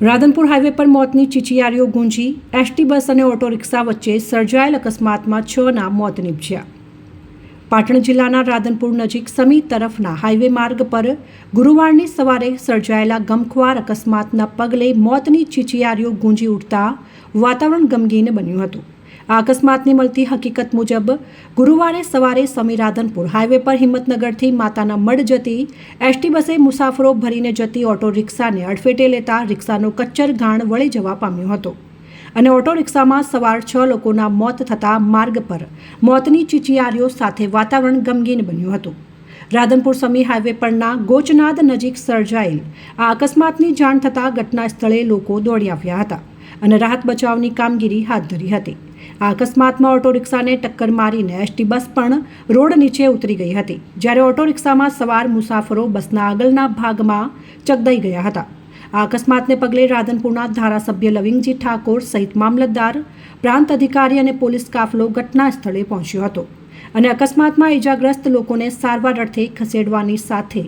Radhanpur highway પર મોતની ચીચિયારીઓ ગુંજી, એસટી બસ અને ઓટો રિક્ષા વચ્ચે સર્જાયેલ અકસ્માતમાં છના મોત નીપજ્યા. પાટણ જિલ્લાના રાધનપુર નજીક સમી તરફના હાઈવે માર્ગ પર ગુરુવારની સવારે સર્જાયેલા ગમખ્વાર અકસ્માતના પગલે મોતની ચીચિયારીઓ ગુંજી ઉઠતા વાતાવરણ ગમગીન બન્યું હતું. આ અકસ્માતની મળતી હકીકત મુજબ, ગુરુવારે સવારે સમી રાધનપુર હાઈવે પર હિંમતનગરથી માતાના મઢ જતી એસટી બસે મુસાફરો ભરીને જતી ઓટો રિક્ષાને અડફેટે લેતા રિક્ષાનો કચ્ચર ગાણ વળી જવા પામ્યો હતો. અને ઓટો રિક્ષામાં સવાર છ લોકોના મોત થતાં માર્ગ પર મોતની ચીચિયારીઓ સાથે વાતાવરણ ગમગીન બન્યું હતું. રાધનપુર સમી હાઈવે પરના ગોચનાદ નજીક સર્જાયેલ આ અકસ્માતની જાણ થતાં ઘટના સ્થળે લોકો દોડી આવ્યા હતા અને રાહત બચાવની કામગીરી હાથ ધરી હતી. આ અકસ્માતમાં ઓટો રિક્ષાને ટક્કર મારીને એસટી બસ પણ રોડ નીચે ઉતરી ગઈ હતી. જ્યારે ઓટો રિક્ષામાં સવાર મુસાફરો બસના આગળના ભાગમાં ચગદાઈ ગયા હતા. આ અકસ્માતને પગલે રાધનપુરના ધારાસભ્ય લવિંગજી ઠાકોર સહિત મામલતદાર, પ્રાંત અધિકારી અને પોલીસ કાફલો ઘટના સ્થળે પહોંચ્યો હતો અને અકસ્માતમાં ઇજાગ્રસ્ત લોકોને સારવાર અર્થે ખસેડવાની સાથે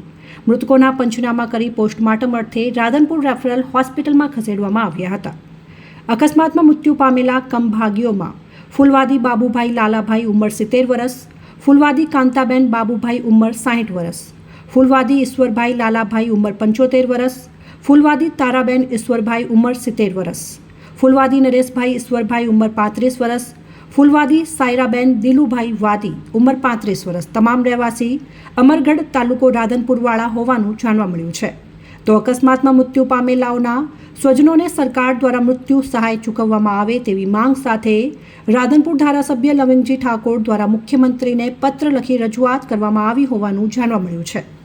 મૃતકોના પંચનામા કરી પોસ્ટમોર્ટમ અર્થે રાધનપુર રેફરલ હોસ્પિટલમાં ખસેડવામાં આવ્યા હતા. અકસ્માતમાં મૃત્યુ પામેલા કમભાગીઓમાં ફૂલવાદી બાબુભાઈ લાલાભાઈ ઉંમર સિત્તેર વર્ષ ફૂલવાદી કાંતાબેન બાબુભાઈ ઉંમર સાહીઠ વર્ષ ફૂલવાદી ઈશ્વરભાઈ લાલાભાઈ ઉંમર પંચોતેર વર્ષ ફૂલવાદી તારાબેન ઈશ્વરભાઈ ઉંમર સિત્તેર વર્ષ ફૂલવાદી નરેશભાઈ ઈશ્વરભાઈ ઉંમર પાંત્રીસ વર્ષ ફૂલવાદી સાયરાબેન દિલુભાઈ વાદી ઉંમર પાંત્રીસ વર્ષ તમામ રહેવાસી અમરગઢ તાલુકો રાધનપુરવાળા હોવાનું જાણવા મળ્યું છે. તો અકસ્માતમાં મૃત્યુ પામેલાઓના સ્વજનોને સરકાર દ્વારા મૃત્યુ સહાય ચૂકવવામાં આવે તેવી માંગ સાથે રાધનપુર ધારાસભ્ય લવિંગજી ઠાકોર દ્વારા મુખ્યમંત્રીને પત્ર લખી રજૂઆત કરવામાં આવી હોવાનું જાણવા મળ્યું છે.